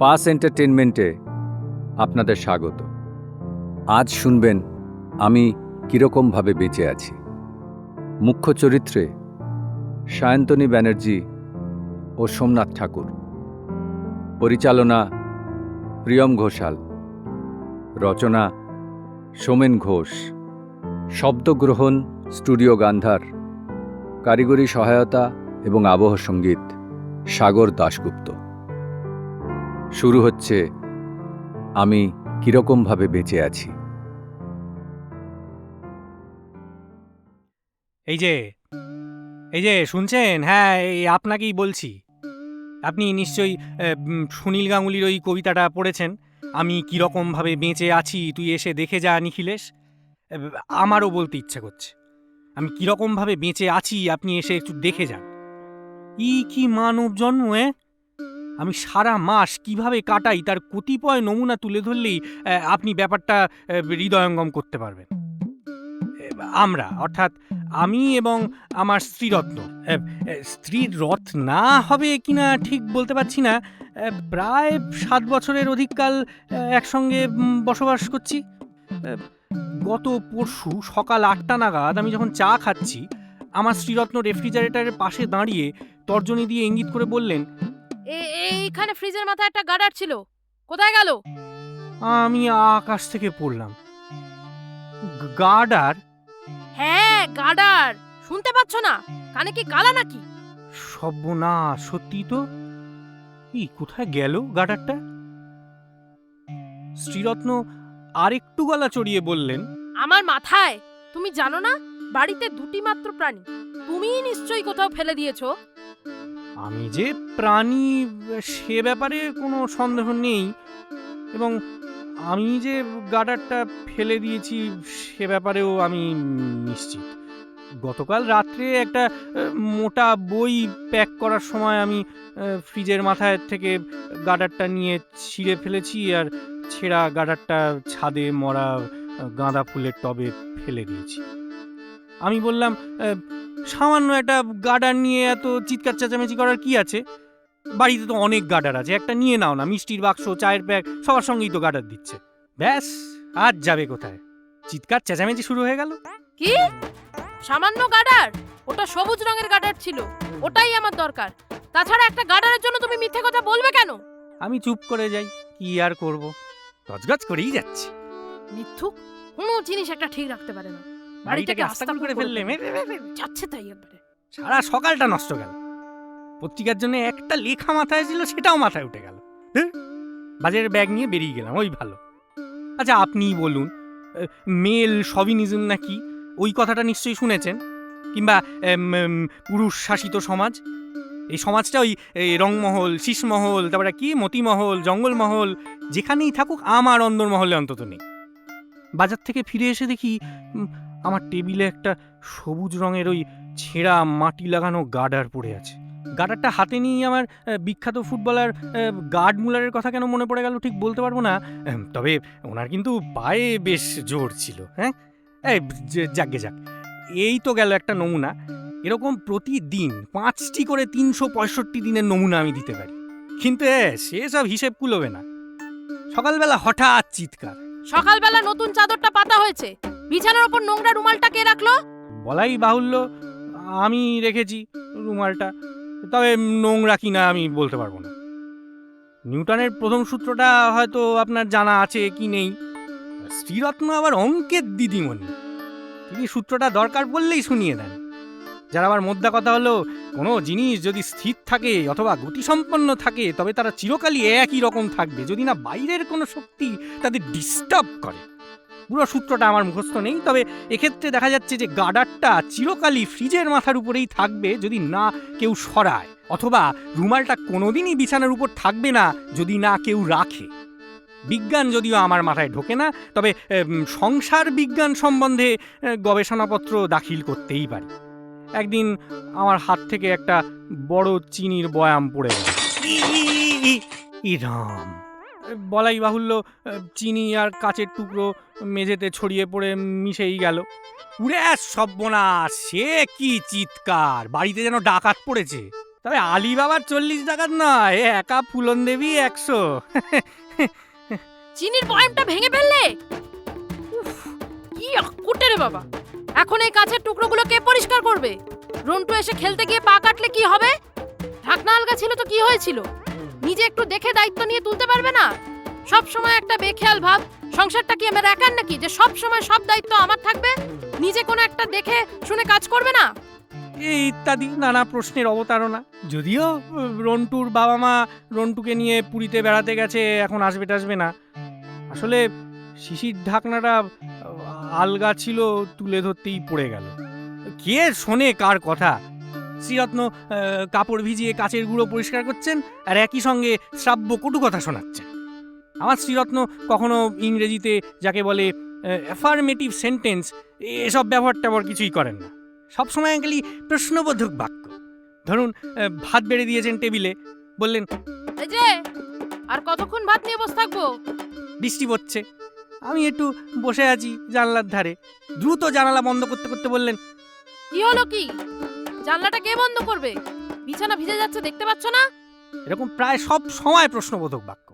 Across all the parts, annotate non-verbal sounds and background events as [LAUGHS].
Pass এন্টারটেনমেন্টে আপনাদের স্বাগত। আজ শুনবেন আমি কীরকমভাবে বেঁচে আছি। মুখ্য চরিত্রে সায়ন্তনী ব্যানার্জি ও সোমনাথ ঠাকুর। পরিচালনা প্রিয়ম ঘোষাল। রচনা সোমেন ঘোষ। শব্দগ্রহণ স্টুডিও গান্ধার। কারিগরি সহায়তা এবং আবহ সংগীত সাগর দাশগুপ্ত। শুরু হচ্ছে, আমি কীরকমভাবে বেঁচে আছি? এই যে এই যে, শুনছেন? হ্যাঁ এই আপনাকেই বলছি। আপনি নিশ্চয়ই সুনীল গাঙ্গুলির ওই কবিতাটা পড়েছেন? আমি কীরকমভাবে বেঁচে আছি, তুই এসে দেখে যা, নিখিলেশ। আমারও বলতে ইচ্ছে করছে। আমি কীরকমভাবে বেঁচে আছি, আপনি এসে একটু দেখে যান। ই কি মানব জন্ম এ? আমি সারা মাস কীভাবে কাটাই তার কতিপয় নমুনা তুলে ধরলেই আপনি ব্যাপারটা হৃদয়ঙ্গম করতে পারবেন। আমরা, অর্থাৎ আমি এবং আমার স্ত্রীরত্ন। স্ত্রীর রথ না হবে কিনা ঠিক বলতে পারছি না। প্রায় সাত বছরের অধিককাল একসঙ্গে বসবাস করছি। গত পরশু সকাল আটটা নাগাদ আমি যখন চা খাচ্ছি, আমার শ্রীরত্ন রেফ্রিজারেটরের পাশে দাঁড়িয়ে তর্জনী দিয়ে ইঙ্গিত করে বললেন এইখানে ফ্রিজের মাথায় একটা গার্ডার ছিল। কোথায় গেল? আমি আকাশ থেকে পড়লাম। গার্ডার হ্যাঁ গার্ডার শুনতে পাচ্ছ না? কানে কি কালা নাকি? সব না সত্যি তো? এই কোথায় গেল গার্ডারটা শ্রীরত্ন আরেকটু গলা চড়িয়ে বললেন আমার মাথায়? তুমি জানো না? বাড়িতে দুটি মাত্র প্রাণী। তুমিই নিশ্চয়ই কোথাও ফেলে দিয়েছ। আমি যে প্রাণী, সে ব্যাপারে কোনো সন্দেহ নেই এবং আমি যে গার্ডারটা ফেলে দিয়েছি, সে ব্যাপারেও আমি নিশ্চিত। গতকাল রাত্রে একটা মোটা বই প্যাক করার সময় আমি ফ্রিজের মাথায় থেকে গার্ডারটা নিয়ে ছিঁড়ে ফেলেছি আর ছেঁড়া গার্ডারটা ছাদে মরা গাঁদা ফুলের টবে ফেলে দিয়েছি। আমি বললাম সামান্য একটা গার্ডার নিয়ে এত চিৎকার চেঁচামেচি করার কি আছে? বাড়িতে তো অনেক গার্ডার আছে একটা নিয়ে নাও না মিষ্টির বাক্স চায়ের প্যাক সবার সঙ্গেই তো গার্ডার দিচ্ছে। ব্যাস আজ যাবে কোথায়? চিৎকার চেঁচামেচি শুরু হয়ে গেল? কি? সামান্য গার্ডার? ওটা সবুজ রঙের গার্ডার ছিল ওটাই আমার দরকার। তাছাড়া একটা গার্ডারের জন্য তুমি মিথ্যে কথা বলবে কেন? আমি চুপ করে যাই কি আর করব? গজগজ করেই যাচ্ছে। মিথ্যুক? কোনো জিনিস একটা ঠিক রাখতে পারে না। বাড়িটাকে আস্তাকুল করে ফেললে? যাচ্ছে তাই একবারে সারা সকালটা নষ্ট গেল। পত্রিকার জন্য একটা লেখা মাথায় ছিল সেটাও মাথায় উঠে গেল। হ্যাঁ? বাজারের ব্যাগ নিয়ে বেরিয়ে গেলাম ওই ভালো। আচ্ছা আপনিই বলুন মেল সবই সবিনিজম নাকি? ওই কথাটা নিশ্চয়ই শুনেছেন? কিংবা পুরুষ শাসিত সমাজ? এই সমাজটা ওই রংমহল শীষমহল তারপরে কি? মতিমহল জঙ্গলমহল যেখানেই থাকুক আমার অন্দরমহলে অন্তত নেই। বাজার থেকে ফিরে এসে দেখি আমার টেবিলে একটা সবুজ রঙের ওই ছেঁড়া মাটি লাগানো গার্ডার পড়ে আছে। গার্ডারটা হাতে নিয়ে আমার বিখ্যাত ফুটবলার গার্ড মুলারের কথা কেন মনে পড়ে গেল ঠিক বলতে পারব না। তবে ওনার কিন্তু পায়ে বেশ জোর ছিল হ্যাঁ? এই, যে- যাকগে যাক। এই তো গেল একটা নমুনা। এরকম প্রতিদিন পাঁচটি করে তিনশো পঁয়ষট্টি দিনের নমুনা আমি দিতে পারি। কিন্তু সেসব হিসেব কুলোবে না। সকালবেলা হঠাৎ চিৎকার। সকালবেলা নতুন চাদরটা পাতা হয়েছে। বিছানার ওপর নোংরা রুমালটা কে রাখল? বলাই বাহুল্য, আমি রেখেছি রুমালটা, তবে নোংরা কিনা আমি বলতে পারব না। নিউটনের প্রথম সূত্রটা হয়তো আপনার জানা আছে কি নেই। শ্রীরত্ন আবার অঙ্কের দিদিমণি। তিনি সূত্রটা দরকার বললেই শুনিয়ে দেন। যার আবার মোদ্দা কথা হলো, কোনো জিনিস যদি স্থির থাকে অথবা গতিসম্পন্ন থাকে, তবে তারা চিরকালই একই রকম থাকবে। যদি না বাইরের কোনো শক্তি তাদের ডিস্টার্ব করে। পুরো সূত্রটা আমার মুখস্থ নেই তবে এক্ষেত্রে দেখা যাচ্ছে যে গার্ডারটা চিরকালই ফ্রিজের মাথার উপরেই থাকবে যদি না কেউ সরায় অথবা রুমালটা কোনোদিনই বিছানার উপর থাকবে না যদি না কেউ রাখে বিজ্ঞান যদিও আমার মাথায় ঢোকে না তবে সংসার বিজ্ঞান সম্বন্ধে গবেষণাপত্র দাখিল করতেই পারি একদিন আমার হাত থেকে একটা বড় চিনির বয়াম পড়ে গেল বলাই বাহুল্য চিনি আর কাচের টুকরো মেঝেতে ছড়িয়ে পড়ে মিশেই গেল। উড়ে সব্যনাশ সে কি চিৎকার? বাড়িতে যেন ডাকাত পড়েছে। তবে আলি বাবার চল্লিশ ডাকাত নয় একা ফুলন দেবী একশো। চিনির বয়ামটা ভেঙে ফেললে? কি আকুটে রে বাবা। এখন এই কাছের টুকরোগুলো কে পরিষ্কার করবে? রন্টু এসে খেলতে গিয়ে পা কাটলে কি হবে? ঢাকনা আলগা ছিল তো কি হয়েছিল? নিজে একটু দেখে দায়িত্ব নিয়ে তুলতে পারবে না? সব সময় একটা বেখেয়াল ভাব সংসারটা কি আমার একার নাকি? যে সব সময় সব দায়িত্ব আমার থাকবে? নিজে কোনো একটা দেখে শুনে কাজ করবে না? এই ইত্যাদি নানা প্রশ্নের অবতারণা। যদিও রন্টুর বাবা মা রন্টুকে নিয়ে পুরীতে বেড়াতে গেছে, এখন আসবে টাসবে না। আসলে শিশির ঢাকনাটা আলগা ছিল, তুলে ধরতেই পড়ে গেল। কে শোনে কার কথা? শ্রীরত্ন কাপড় ভিজিয়ে কাচের গুঁড়ো পরিষ্কার করছেন, আর একই সঙ্গে শ্রাব্য কটু কথা শোনাচ্ছেন। আমার শ্রীরত্ন কখনো ইংরেজিতে যাকে বলে অ্যাফার্মেটিভ সেন্টেন্স এসব ব্যবহার ট্যাবহার কিছুই করেন না। সবসময় খালি প্রশ্নবোধক বাক্য। ধরুন ভাত বেড়ে দিয়েছেন টেবিলে বললেন যে আর কতক্ষণ ভাত নিয়ে বসে থাকব? বৃষ্টি পড়ছে। আমি একটু বসে আছি জানলার ধারে। দ্রুত জানালা বন্ধ করতে করতে বললেন কি হলো কি? জানলাটা কে বন্ধ করবে? বিছানা ভিজে যাচ্ছে দেখতে পাচ্ছ না? এরকম প্রায় সব সময় প্রশ্নবোধক বাক্য।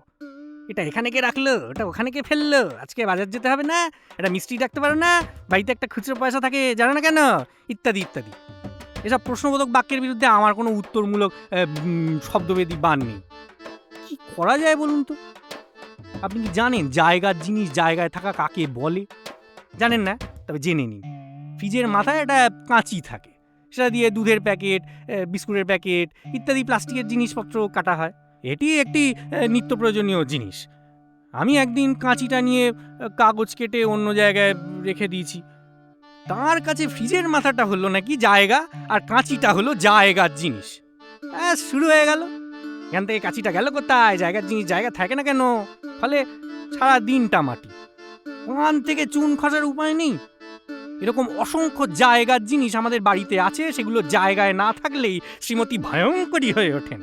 এটা এখানে কে রাখল, ওটা ওখানে কে ফেলল। আজকে বাজার যেতে হবে না, এটা মিষ্টি রাখতে পারো না, বাড়িতে একটা খুচরো পয়সা থাকে, জানো না কেন? ইত্যাদি ইত্যাদি। এসব প্রশ্নবোধক বাক্যের বিরুদ্ধে আমার কোনো উত্তরমূলক শব্দবেদী বান নেই। কি করা যায় বলুন তো? আপনি কি জানেন জায়গার জিনিস জায়গায় থাকা কাকে বলে? জানেন না? তবে জেনে নিন। ফ্রিজের মাথায় একটা কাঁচি থাকে। সেটা দিয়ে দুধের প্যাকেট বিস্কুটের প্যাকেট, ইত্যাদি প্লাস্টিকের জিনিসপত্র কাটা হয়। এটি একটি নিত্য প্রয়োজনীয় জিনিস। আমি একদিন কাঁচিটা নিয়ে কাগজ কেটে অন্য জায়গায় রেখে দিয়েছি। তার কাছে ফ্রিজের মাথাটা হলো নাকি জায়গা, আর কাঁচিটা হলো জায়গার জিনিস। হ্যাঁ শুরু হয়ে গেল। এখান থেকে কাঁচিটা গেল কোথায়? জায়গার জিনিস জায়গা থাকে না কেন? ফলে সারা দিনটা মাটি। ওখান থেকে চুন খসার উপায় নেই। এরকম অসংখ্য জায়গার জিনিস আমাদের বাড়িতে আছে, সেগুলো জায়গায় না থাকলেই শ্রীমতী ভয়ঙ্করী হয়ে ওঠেন।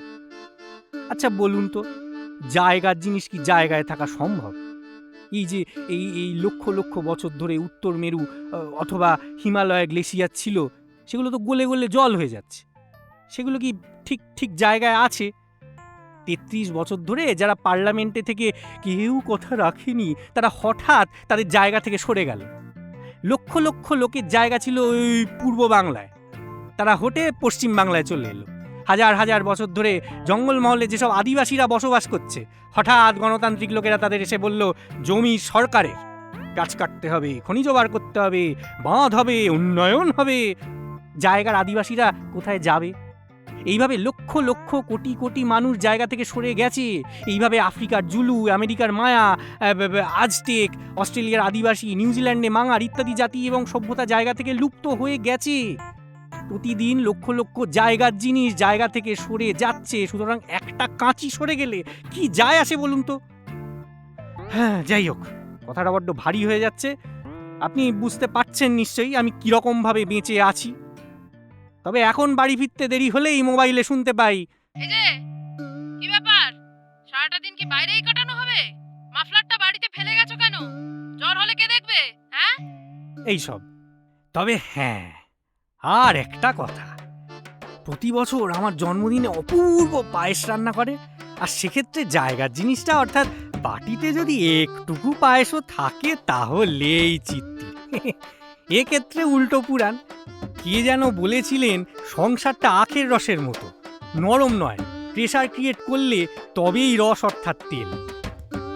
আচ্ছা বলুন তো, জায়গার জিনিস কি জায়গায় থাকা সম্ভব? এই যে, এই এই লক্ষ লক্ষ বছর ধরে উত্তর মেরু অথবা হিমালয় গ্লেসিয়ার ছিল, সেগুলো তো গলে গলে জল হয়ে যাচ্ছে। সেগুলো কি ঠিক ঠিক জায়গায় আছে? তেত্রিশ বছর ধরে যারা পার্লামেন্টে থেকে কেউ কথা রাখেনি, তারা হঠাৎ তাদের জায়গা থেকে সরে গেল। লক্ষ লক্ষ লোকের জায়গা ছিল ওই পূর্ব বাংলায়। তারা হোটে পশ্চিম বাংলায় চলে এলো। হাজার হাজার বছর ধরে জঙ্গলমহলে যেসব আদিবাসীরা বসবাস করছে, হঠাৎ গণতান্ত্রিক লোকেরা তাদের এসে বলল, জমি সরকারের। গাছ কাটতে হবে, খনিজ বার করতে হবে, বাঁধ হবে, উন্নয়ন হবে। জায়গার আদিবাসীরা কোথায় যাবে? এইভাবে লক্ষ লক্ষ কোটি কোটি মানুষ জায়গা থেকে সরে গেছে। এইভাবে আফ্রিকার জুলু, আমেরিকার মায়া আজটেক, অস্ট্রেলিয়ার আদিবাসী, নিউজিল্যান্ডে মাঙার ইত্যাদি জাতি এবং সভ্যতা জায়গা থেকে লুপ্ত হয়ে গেছে। প্রতিদিন লক্ষ লক্ষ জায়গার জিনিস জায়গা থেকে সরে যাচ্ছে সুতরাং একটা কাঁচি সরে গেলে কি যায় আসে বলুন তো? হ্যাঁ যাই হোক কথাটা বড্ড ভারী হয়ে যাচ্ছে। আপনি বুঝতে পারছেন নিশ্চয়ই আমি কীরকমভাবে বেঁচে আছি। তবে এখন বাড়ি ফিরতে দেরি হলেই মোবাইলে শুনতে পাই। এই যে কি ব্যাপার? সারাটা দিন কি বাইরেই কাটানো হবে? মাফলারটা বাড়িতে ফেলে গেছো কেন? জ্বর হলে কে দেখবে হ্যাঁ? এইসব। তবে হ্যাঁ আর একটা কথা। প্রতি বছর আমার জন্মদিনে অপূর্ব পায়েস রান্না করে, আর সেক্ষেত্রে জায়গার জিনিসটা অর্থাৎ বাটিতে যদি একটুকু পায়েসও থাকে তাহলেই চিত্তি। [LAUGHS] এক্ষেত্রে উল্টো পুরাণ, কে যেন বলেছিলেন সংসারটা আখের রসের মতো, নরম নয় প্রেশার ক্রিয়েট করলে তবেই রস অর্থাৎ তেল।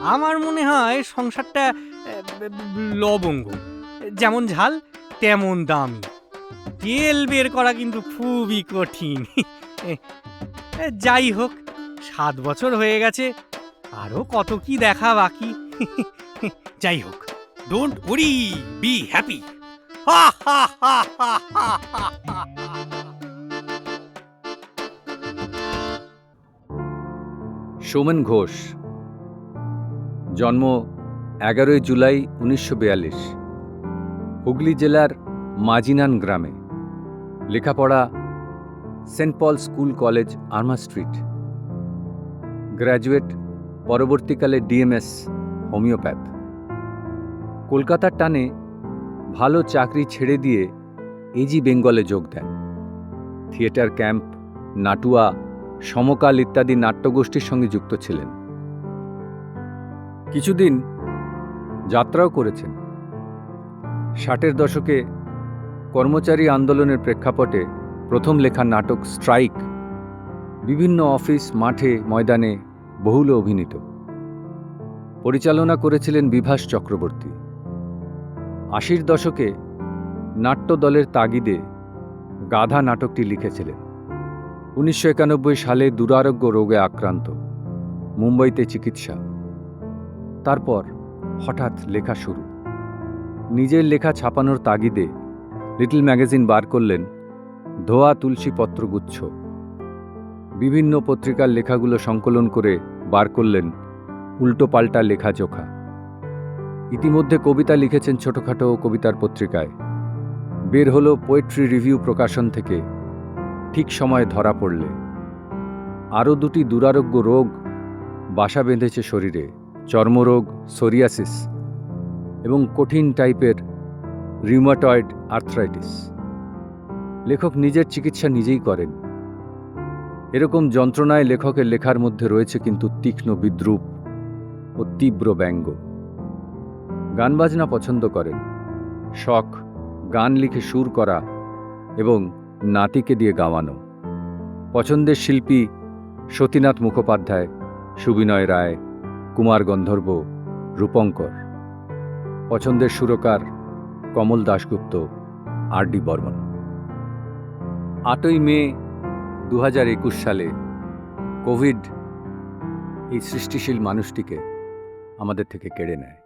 আমার মনে হয় সংসারটা লবঙ্গ, যেমন ঝাল তেমন দামি। তেল বের করা কিন্তু খুবই কঠিন। যাই হোক, সাত বছর হয়ে গেছে আরও কত কি দেখা বাকি। যাই হোক don't worry be happy Somen Ghosh, জন্ম এগারোই জুলাই উনিশশো বিয়াল্লিশ, হুগলি জেলার মাজিনান গ্রামে। লেখাপড়া সেন্ট পল স্কুল কলেজ, আর্মা স্ট্রিট। গ্র্যাজুয়েট পরবর্তীকালে ডিএমএস হোমিওপ্যাথ। কলকাতার টানে ভালো চাকরি ছেড়ে দিয়ে এজি বেঙ্গলে যোগ দেন। থিয়েটার ক্যাম্প, নাটুয়া, সমকাল ইত্যাদি নাট্যগোষ্ঠীর সঙ্গে যুক্ত ছিলেন। কিছুদিন যাত্রাও করেছেন। ষাটের দশকে কর্মচারী আন্দোলনের প্রেক্ষাপটে প্রথম লেখা নাটক স্ট্রাইক বিভিন্ন অফিস, মাঠে, ময়দানে বহুল অভিনীত। পরিচালনা করেছিলেন বিভাস চক্রবর্তী। আশির দশকে নাট্য দলের তাগিদে গাধা নাটকটি লিখেছিলেন। উনিশশো একানব্বই সালে দুরারোগ্য রোগে আক্রান্ত, মুম্বইতে চিকিৎসা। তারপর হঠাৎ লেখা শুরু। নিজের লেখা ছাপানোর তাগিদে লিটল ম্যাগাজিন বার করলেন, ধোয়া তুলসী পত্রগুচ্ছ। বিভিন্ন পত্রিকার লেখাগুলো সংকলন করে বার করলেন, উল্টো পাল্টা লেখাজোখা। ইতিমধ্যে কবিতা লিখেছেন ছোটখাটো কবিতার পত্রিকায়। বের হলো পোয়েট্রি রিভিউ প্রকাশন থেকে, ঠিক সময়ে ধরা পড়লে। আরও দুটি দুরারোগ্য রোগ, বাসা বেঁধেছে শরীরে, চর্মরোগ, সোরিয়াসিস এবং কঠিন টাইপের রিউমাটয়েড আর্থ্রাইটিস লেখক নিজের চিকিৎসা নিজেই করেন। এরকম যন্ত্রণায় লেখকের লেখার মধ্যে রয়েছে কিন্তু তীক্ষ্ণ বিদ্রুপ ও তীব্র ব্যঙ্গ। গান বাজনা পছন্দ করেন। শখ, গান লিখে সুর করা এবং নাতিকে দিয়ে গাওয়ানো। পছন্দের শিল্পী সতীনাথ মুখোপাধ্যায়, সুবিনয় রায়, কুমার গন্ধর্ব, রূপঙ্কর। পছন্দের সুরকার কমল দাশগুপ্ত আর ডি বর্মন। আটই মে দু হাজার একুশ সালে কোভিড এই সৃষ্টিশীল মানুষটিকে আমাদের থেকে কেড়ে নেয়।